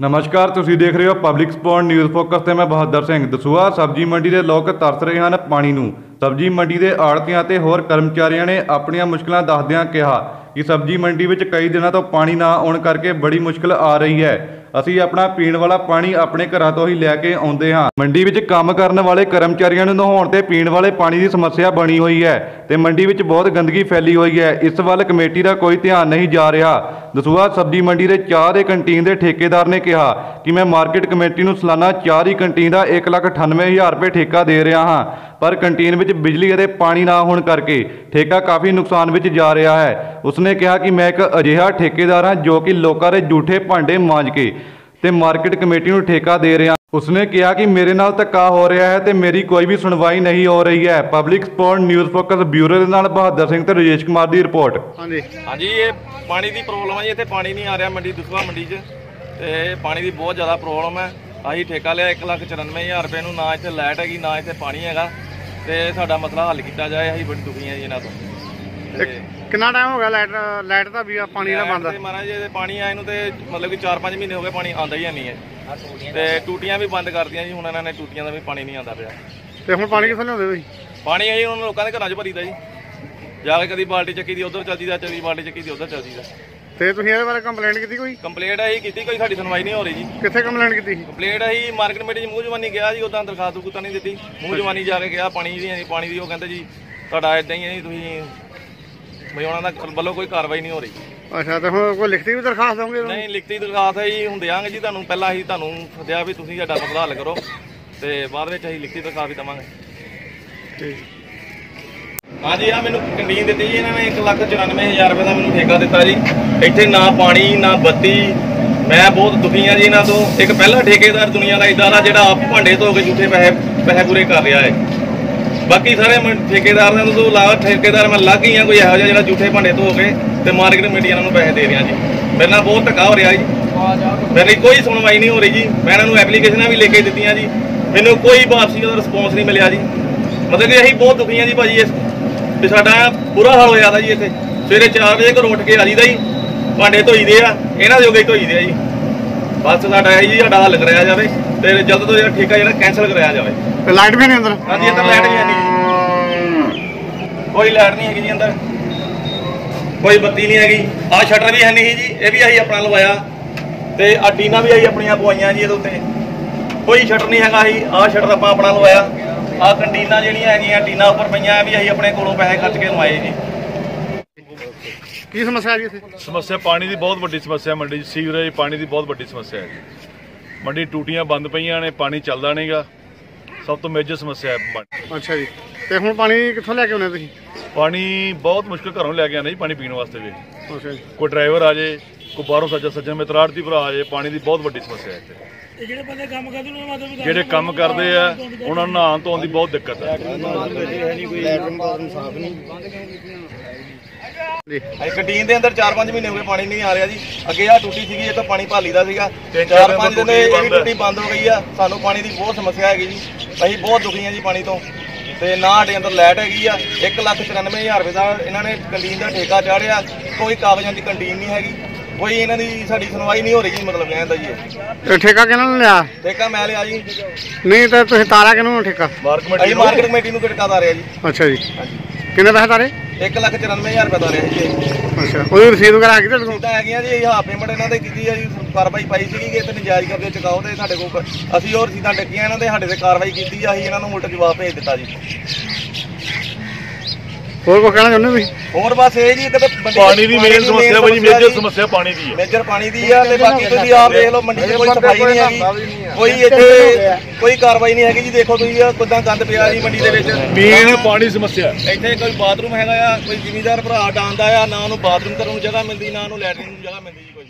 ਨਮਸਕਾਰ, ਤੁਸੀਂ ਦੇਖ ਰਹੇ ਹੋ ਪਬਲਿਕ ਸਪੋਰਟ ਨਿਊਜ਼ ਫੋਕਸ ਤੇ ਮੈਂ ਬਹਾਦਰ ਸਿੰਘ ਦਸੂਆ ਸਬਜ਼ੀ ਮੰਡੀ ਦੇ ਲੋਕ ਤਰਸ ਰਹੇ ਹਨ ਪਾਣੀ ਨੂੰ। ਸਬਜ਼ੀ ਮੰਡੀ ਦੇ ਆੜਤੀਆਂ ਤੇ ਹੋਰ ਕਰਮਚਾਰੀਆਂ ਨੇ ਆਪਣੀਆਂ ਮੁਸ਼ਕਲਾਂ ਦੱਸਦਿਆਂ ਕਿਹਾ ਕਿ ਸਬਜ਼ੀ ਮੰਡੀ ਵਿੱਚ ਕਈ ਦਿਨਾਂ ਤੋਂ ਪਾਣੀ ਨਾ ਆਉਣ ਕਰਕੇ ਬੜੀ ਮੁਸ਼ਕਲ ਆ ਰਹੀ ਹੈ। ਅਸੀਂ ਆਪਣਾ ਪੀਣ ਵਾਲਾ ਪਾਣੀ ਆਪਣੇ ਘਰਾਂ ਤੋਂ ਹੀ ਲੈ ਕੇ ਆਉਂਦੇ ਹਾਂ। ਮੰਡੀ ਵਿੱਚ ਕੰਮ ਕਰਨ ਵਾਲੇ ਕਰਮਚਾਰੀਆਂ ਨੂੰ ਨਹਾਉਣ ਤੇ ਪੀਣ ਵਾਲੇ ਪਾਣੀ ਦੀ ਸਮੱਸਿਆ ਬਣੀ ਹੋਈ ਹੈ ਤੇ ਮੰਡੀ ਵਿੱਚ ਬਹੁਤ ਗੰਦਗੀ ਫੈਲੀ ਹੋਈ ਹੈ। ਇਸ ਵੱਲ ਕਮੇਟੀ ਦਾ ਕੋਈ ਧਿਆਨ ਨਹੀਂ ਜਾ ਰਿਹਾ। ਦਸੂਹਾ ਸਬਜ਼ੀ ਮੰਡੀ ਦੇ ਚਾਹ ਦੇ ਕੰਟੀਨ ਦੇ ਠੇਕੇਦਾਰ ਨੇ ਕਿਹਾ ਕਿ ਮੈਂ ਮਾਰਕੀਟ ਕਮੇਟੀ ਨੂੰ ਸਾਲਾਨਾ ਚਾਹ ਦੀ ਕੰਟੀਨ ਦਾ 1,98,000 ਰੁਪਏ ਠੇਕਾ ਦੇ ਰਿਹਾ ਹਾਂ। ਪਰ ਕੰਟੀਨ ਵਿੱਚ ਬਿਜਲੀ ਅਤੇ ਪਾਣੀ ਨਾ ਹੋਣ ਕਰਕੇ ਠੇਕਾ ਕਾਫੀ ਨੁਕਸਾਨ ਵਿੱਚ ਜਾ ਰਿਹਾ ਹੈ। ਉਸਨੇ ਕਿਹਾ ਕਿ ਮੈਂ ਇੱਕ ਅਜਿਹਾ ਠੇਕੇਦਾਰ ਹਾਂ ਜੋ ਕਿ ਲੋਕਾਂ ਦੇ ਝੂਠੇ ਭਾਂਡੇ ਮਾਂਜ ਕੇ ਤੇ ਮਾਰਕੀਟ ਕਮੇਟੀ ਨੂੰ ਠੇਕਾ ਦੇ ਰਿਹਾ ਉਸਨੇ ਕਿਹਾ ਕਿ ਮੇਰੇ ਨਾਲ ਧੱਕਾ ਹੋ ਰਿਹਾ ਹੈ ਤੇ ਮੇਰੀ ਕੋਈ ਵੀ ਸੁਣਵਾਈ ਨਹੀਂ ਹੋ ਰਹੀ ਹੈ। Public support news focus bureau ਦੇ ਨਾਲ ਬਹਾਦਰ ਸਿੰਘ ਤੇ ਰਜੇਸ਼ ਕੁਮਾਰ ਦੀ ਰਿਪੋਰਟ। ਹਾਂਜੀ। ਹਾਂਜੀ ਇਹ ਪਾਣੀ ਦੀ ਪ੍ਰੋਬਲਮ ਹੈ ਜੀ। ਇੱਥੇ ਪਾਣੀ ਨਹੀਂ ਆ ਰਿਹਾ ਮੰਡੀ ਦੁਸਵਾ ਮੰਡੀ 'ਚ। ਤੇ ਪਾਣੀ ਦੀ ਬਹੁਤ ਜ਼ਿਆਦਾ ਪ੍ਰੋਬਲਮ ਹੈ। ਅਸੀਂ ਠੇਕਾ ਲਿਆ 1,94,000 ਰੁਪਏ ਨੂੰ। ਨਾ ਇੱਥੇ ਲਾਈਟ ਹੈਗੀ ਨਾ ਇੱਥੇ ਪਾਣੀ ਹੈਗਾ। ਤੇ ਸਾਡਾ ਮਸਲਾ ਹੱਲ ਕੀਤਾ ਜਾਏ ਅਸੀਂ ਬੜੀ ਦੁਖੀ ਹਾਂ ਜੀ ਇਹਨਾਂ ਤੋਂ। ਤੇ ਕਿੰਨਾ ਟਾਈਮ ਹੋ ਗਿਆ ਲਾਈਟ ਲਾਈਟ ਦਾ ਵੀ ਪਾਣੀ ਦਾ ਬੰਦ ਤੇ ਮਹਾਰਾਜ ਇਹ ਪਾਣੀ ਆਏ ਨੂੰ ਤੇ ਮਤਲਬ ਕਿ 4-5 ਮਹੀਨੇ ਹੋ ਗਏ ਪਾਣੀ ਆਂਦਾ ਹੀ ਨਹੀਂ ਹੈ। ਤੇ ਟੂਟੀਆਂ ਵੀ ਬੰਦ ਕਰਤੀਆਂ ਜੀ ਹੁਣ ਇਹਨਾਂ ਨੇ ਟੂਟੀਆਂ ਦਾ ਵੀ ਪਾਣੀ ਨਹੀਂ ਆਂਦਾ ਪਿਆ। ਤੇ ਹੁਣ ਪਾਣੀ ਕਿੱਥੋਂ ਲਿਆਉਂਦੇ ਤੁਸੀਂ ਪਾਣੀ ਅਸੀਂ ਉਹਨਾਂ ਲੋਕਾਂ ਦੇ ਘਰਾਂ 'ਚ ਭਰੀਦਾ ਜੀ। ਜਾ ਕੇ ਕਦੀ ਬਾਲਟੀ ਚੱਕੀ ਦੀ ਉਧਰ ਚੱਲਦੀ ਦਾ ਕਦੀ ਬਾਲਟੀ ਚੱਕੀ ਦੀ ਉਧਰ ਚੱਲਦੀ ਦਾ। ਤੇ ਤੁਸੀਂ ਇਹਦੇ ਬਾਰੇ ਕੰਪਲੇਂਟ ਕੀਤੀ ਕੋਈ? ਕੰਪਲੇਂਟ ਅਸੀਂ ਕੀਤੀ ਕੋਈ ਸਾਡੀ ਸੁਣਵਾਈ ਨਹੀਂ ਹੋ ਰਹੀ ਜੀ। ਕਿੱਥੇ ਕੰਪਲੇਂਟ ਕੀਤੀ ਸੀ? ਕੰਪਲੇਂਟ ਅਸੀਂ ਮਾਰਕੀਟ ਕਮੇਟੀ 'ਚ ਮੂੰਹ ਜਵਾਨੀ ਗਿਆ ਜੀ ਉਦਾਂ ਦਰਖਾਸਤ ਦਰਖੂਸਤ ਨਹੀਂ ਦਿੱਤੀ। ਮੂੰਹ ਜਵਾਨੀ ਜਾ ਕੇ ਗਿਆ ਪਾਣੀ ਦੀ ਪਾਣੀ ਦੀ ਉਹ ਕਹਿੰਦੇ ਜੀ ਤੁਹਾਡਾ ਇਦਾਂ ਹੀ ਹੈ ਜੀ ਤੁਸੀਂ ਬਈ ਉਹਨਾਂ ਦਾ ਵੱਲੋਂ ਕੋਈ ਕਾਰਵਾਈ ਨਹੀਂ ਹੋ ਰਹੀ। ਅੱਛਾ ਤੇ ਹੁਣ ਕੋਈ ਲਿਖਤੀ ਵੀ ਦਰਖਾਸਤ ਦੋਗੇ ਨਹੀਂ ਲਿਖਤੀ ਦਰਖਾਸਤ ਹੈ ਜੀ ਹੁਣ ਦਿਆਂਗੇ ਜੀ ਤੁਹਾਨੂੰ ਪਹਿਲਾਂ ਅਸੀਂ ਤੁਹਾਨੂੰ ਸੱਦਿਆ ਵੀ ਤੁਸੀਂ ਸਾਡਾ ਮਸਲਾ ਹੱਲ ਕਰੋ। ਤੇ ਬਾਅਦ ਵਿੱਚ ਅਸੀਂ ਲਿਖਤੀ ਦਰਖਾਸਤ ਵੀ ਦੇਵਾਂਗੇ। ਠੀਕ। ਹਾਂਜੀ ਆ ਮੈਨੂੰ ਕੰਡੀਨ ਦਿੱਤੀ ਜੀ, ਇਹਨਾਂ ਨੇ 194000 ਰੁਪਏ ਦਾ ਮੈਨੂੰ ਠੇਕਾ ਦਿੱਤਾ ਜੀ। ਇੱਥੇ ਨਾ ਪਾਣੀ, ਨਾ ਬੱਤੀ। ਮੈਂ ਬਹੁਤ ਦੁਖੀ ਆ ਜੀ ਇਹਨਾਂ ਤੋਂ। ਇੱਕ ਪਹਿਲਾ ਠੇਕੇਦਾਰ ਦੁਨੀਆ ਦਾ ਇਦਾਂ ਦਾ ਜਿਹੜਾ ਆਪ ਭਾਂਡੇ ਧੋ ਕੇ ਝੂਠੇ ਪੈਸੇ ਪੈਸੇ ਪੂਰੇ ਕਰ ਰਿਹਾ ਹੈ। ਬਾਕੀ ਸਾਰੇ ਮੈਂ ਠੇਕੇਦਾਰਾਂ ਤੋਂ ਇਲਾਵਾ ਠੇਕੇਦਾਰ ਮੈਂ ਲੱਗ ਹੀ ਆ ਕੋਈ ਇਹੋ ਜਿਹਾ ਜਿਹੜਾ ਝੂਠੇ ਭਾਂਡੇ ਧੋ ਕੇ ਤੇ ਮਾਰਕੀਟ ਮੀਡੀਆ ਇਹਨਾਂ ਨੂੰ ਪੈਸੇ ਦੇ ਰਿਹਾ ਜੀ। ਮੇਰੇ ਨਾਲ ਬਹੁਤ ਧੱਕਾ ਹੋ ਰਿਹਾ ਜੀ। ਮੇਰੀ ਕੋਈ ਸੁਣਵਾਈ ਨਹੀਂ ਹੋ ਰਹੀ ਜੀ। ਮੈਂ ਇਹਨਾਂ ਨੂੰ ਐਪਲੀਕੇਸ਼ਨਾਂ ਵੀ ਲੈ ਕੇ ਦਿੱਤੀਆਂ ਜੀ। ਮੈਨੂੰ ਕੋਈ ਵਾਪਸੀ ਦਾ ਰਿਸਪੌਂਸ ਨਹੀਂ ਮਿਲਿਆ ਜੀ। ਮਤਲਬ ਕਿ ਅਸੀਂ ਬਹੁਤ ਦੁਖੀ ਆ ਜੀ ਭਾਜੀ, ਇਸ ਤੇ ਸਾਡਾ ਬੁਰਾ ਹਾਲ ਹੋਇਆ ਦਾ ਜੀ ਇੱਥੇ। ਸਵੇਰੇ 4 ਵਜੇ ਘਰੋਂ ਉੱਠ ਕੇ ਆ ਜੀਦਾ ਜੀ। ਭਾਂਡੇ ਧੋਈਦੇ ਆ ਇਹਨਾਂ ਦੇ ਹੀ ਧੋਈਦੇ ਆ ਜੀ। ਬਸ ਸਾਡਾ ਇਹ ਜੀ ਸਾਡਾ ਹੱਲ ਕਰਾਇਆ ਜਾਵੇ ਤੇ ਜਲਦ ਤੋਂ ਜਲਦ ਠੇਕਾ ਜਿਹੜਾ ਕੈਨਸਲ ਕਰਾਇਆ ਜਾਵੇ। ਤੇ ਲਾਈਟ ਵੀ ਨਹੀਂ ਅੰਦਰ? ਹਾਂਜੀ ਇੱਧਰ ਲਾਈਟ ਵੀ ਨਹੀਂ ਕੋਈ ਲਾਈਟ ਨਹੀਂ ਹੈਗੀ ਜੀ ਅੰਦਰ। ਕੋਈ ਬੱਤੀ ਨਹੀਂ ਹੈਗੀ। ਆਹ ਸ਼ਟਰ ਵੀ ਹੈ ਨਹੀਂ ਜੀ ਇਹ ਵੀ ਅਸੀਂ ਆਪਣਾ ਲਵਾਇਆ। ਤੇ ਆਹ ਟੀਨਾਂ ਵੀ ਅਸੀਂ ਆਪਣੀਆਂ ਪਵਾਈਆਂ ਜੀ ਇਹਦੇ ਉੱਤੇ। ਕੋਈ ਸ਼ਟਰ ਨਹੀਂ ਹੈਗਾ ਜੀ ਆਹ ਸ਼ਟਰ ਆਪਾਂ ਆਪਣਾ ਲਵਾਇਆ। ਆਹ ਕੰਟੀਨਾਂ ਜਿਹੜੀਆਂ ਹੈਗੀਆਂ ਟੀਨਾਂ ਉੱਪਰ ਪਈਆਂ ਵੀ ਅਸੀਂ ਆਪਣੇ ਕੋਲੋਂ ਪੈਸੇ ਖਰਚ ਕੇ ਲਵਾਏ ਜੀ। ਕੀ ਸਮੱਸਿਆ ਜੀ ਇੱਥੇ? ਸਮੱਸਿਆ ਪਾਣੀ ਦੀ ਬਹੁਤ ਵੱਡੀ ਸਮੱਸਿਆ ਮੰਡੀ 'ਚ ਸੀਵਰੇਜ ਪਾਣੀ ਦੀ ਬਹੁਤ ਵੱਡੀ ਸਮੱਸਿਆ ਹੈ ਜੀ। ਮੰਡੀ ਟੂਟੀਆਂ ਬੰਦ ਪਈਆਂ ਨੇ ਪਾਣੀ ਚੱਲਦਾ ਨਹੀਂਗਾ ਸਭ ਤੋਂ ਮੇਜਰ ਸਮੱਸਿਆ ਹੈ। ਅੱਛਾ ਜੀ। ਤੇ ਹੁਣ ਪਾਣੀ ਕਿੱਥੋਂ ਲੈ ਕੇ ਆਉਣੇ ਤੁਸੀਂ? ਪਾਣੀ ਬਹੁਤ ਮੁਸ਼ਕਲ ਘਰੋਂ ਲੈ ਕੇ ਆਉਂਦੇ ਜੀ ਪਾਣੀ ਪੀਣ ਵਾਸਤੇ ਵੀ। ਅੱਛਾ ਜੀ। ਕੋਈ ਡਰਾਈਵਰ ਆ ਜੇ ਕੋਈ ਬਾਹਰੋਂ ਸੱਜਾ ਸੱਜਣ ਮਿੱਤਰਾਰਤੀ ਭਰਾ ਆ ਜੇ ਪਾਣੀ ਦੀ ਬਹੁਤ ਵੱਡੀ ਸਮੱਸਿਆ ਹੈ ਇੱਥੇ। ਜਿਹੜੇ ਬੰਦੇ ਕੰਮ ਕਰਦੇ ਉਹਨਾਂ ਨੂੰ ਮਤਲਬ ਜਿਹੜੇ ਕੰਮ ਕਰਦੇ ਆ ਉਹਨਾਂ ਨੂੰ ਨਹਾਉਣ ਧੋਣ ਦੀ ਬਹੁਤ ਦਿੱਕਤ ਹੈ। ਜੀ। ਅਸੀਂ ਕੰਟੀਨ ਦੇ ਅੰਦਰ 4-5 ਮਹੀਨੇ ਹੋ ਗਏ ਪਾਣੀ ਨਹੀਂ ਆ ਰਿਹਾ ਜੀ। ਅੱਗੇ ਆ ਟੂਟੀ ਸੀਗੀ ਇਹ ਤੋਂ ਪਾਣੀ ਭਾਲੀ ਦਾ ਸੀਗਾ। ਤਿੰਨ ਚਾਰ 4-5 ਦਿਨ ਇਹ ਟੂਟੀ ਟੂਟੀ ਬੰਦ ਹੋ ਗਈ ਆ ਸਾਨੂੰ ਪਾਣੀ ਦੀ ਬਹੁਤ ਸਮੱਸਿਆ ਹੈਗੀ ਜੀ। ਅਸੀਂ ਬਹੁਤ ਦੁਖੀ ਹਾਂ ਜੀ ਪਾਣੀ ਤੋਂ। ਤੇ ਨਾ ਸਾਡੇ ਅੰਦਰ ਲਾਈਟ ਹੈਗੀ ਆ 194000 ਰੁਪਏ ਦਾ ਇਹਨਾਂ ਨੇ ਕੰਟੀਨ ਦਾ ਠੇਕਾ ਚਾੜਿਆ ਕੋਈ ਕਾਗਜ਼ਾਂ ਦੀ ਕੰਟੀਨ ਨਹੀਂ ਹੈਗੀ। ਕੋਈ ਇਹਨਾਂ ਦੀ ਸਾਡੀ ਸੁਣਵਾਈ ਨਹੀਂ ਹੋ ਰਹੀ ਜੀ ਮਤਲਬ ਕਹਿੰਦਾ ਜੀ ਇਹ। ਤੇ ਠੇਕਾ ਕਿਹਨਾਂ ਨੇ ਲਿਆ? ਠੇਕਾ ਮੈਂ ਲਿਆ ਜੀ। ਨਹੀਂ ਤਾਂ ਤੁਸੀਂ ਤਾਰਾ ਕਿਹਨੂੰ ਠੇਕਾ? ਮਾਰਕ ਅਸੀਂ ਮਾਰਕੀਟ ਕਮੇਟੀ ਨੂੰ ਠੇਕਾ ਦਾ ਰਿਹਾ ਜੀ। ਅੱਛਾ ਜੀ। ਕਿੰਨੇ ਪੈਸੇ ਤਾਰੇ? 194000 ਰੁਪਏ ਦਾ ਰਿਹਾ ਜੀ। ਇਹ। ਅੱਛਾ। ਉਹਦੀ ਰਸੀਦ ਵਗੈਰਾ ਆ ਗਈ ਤੁਹਾਡੇ ਕੋਲ? ਤਾਂ ਹੈਗੀਆਂ ਜੀ ਇਹ ਹਾਫ ਪੇਮੈਂਟ ਇਹਨਾਂ ਦੇ ਕੀਤੀ ਆ ਜੀ ਕਾਰਵਾਈ ਪਾਈ ਸੀਗੀ ਕਿ ਤੇ ਨਜਾਇਜ਼ ਕਬਜ਼ੇ ਚੁਕਾਓ ਤੇ ਸਾਡੇ ਕੋਲ ਅਸੀਂ ਹੋਰ ਰਸੀਦਾਂ ਡੱਕੀਆਂ ਇਹਨਾਂ ਦੇ ਸਾਡੇ ਤੇ ਕਾਰਵਾਈ ਕੀਤੀ ਆ ਅਸੀਂ ਇਹਨਾਂ ਨੂੰ ਉਲਟ ਜਵਾਬ ਭੇਜ ਦਿੱਤਾ ਜੀ। ਹੋਰ ਕੋਈ ਕਹਿਣਾ ਚਾਹੁੰਦੇ ਤੁਸੀਂ? ਹੋਰ ਬਸ ਇਹ ਜੀ ਤੇ ਬੰਦੇ- ਪਾਣੀ ਦੀ ਮੇਨ ਸਮੱਸਿਆ ਭਾਜੀ ਮੇਜਰ। ਸਮੱਸਿਆ ਪਾਣੀ ਦੀ ਹੈ। ਮੇਜਰ ਪਾਣੀ ਦੀ ਆ ਤੇ ਬਾਕੀ ਤੁਸੀਂ ਆਪ ਦੇਖ ਲਓ ਮੰਡੀ 'ਚ ਕੋਈ ਸਫ਼ਾਈ ਨਹੀਂ ਹੈਗੀ। ਕੋਈ ਇੱਥੇ ਕੋਈ ਕਾਰਵਾਈ ਨਹੀਂ ਹੈਗੀ ਜੀ ਦੇਖੋ ਤੁਸੀਂ ਆ ਕਿਦਾਂ ਗੰਦ ਪਿਆ ਜੀ ਮੰਡੀ ਦੇ ਵਿੱਚ। ਪੀਣ ਪਾਣੀ ਸਮੱਸਿਆ ਹੈ। ਇੱਥੇ ਕੋਈ ਬਾਥਰੂਮ ਹੈਗਾ ਆ ਕੋਈ ਜ਼ਿਮੀਦਾਰ ਭਰਾ ਡਾਂਦਾ ਆ ਨਾ ਉਹਨੂੰ ਬਾਥਰੂਮ ਕਰਨ ਨੂੰ ਜਗ੍ਹਾ ਮਿਲਦੀ ਨਾ ਉਹਨੂੰ ਲੈਟਰਿਨ ਨੂੰ ਜਗ੍ਹਾ ਮਿਲਦੀ ਜੀ ਕੋਈ।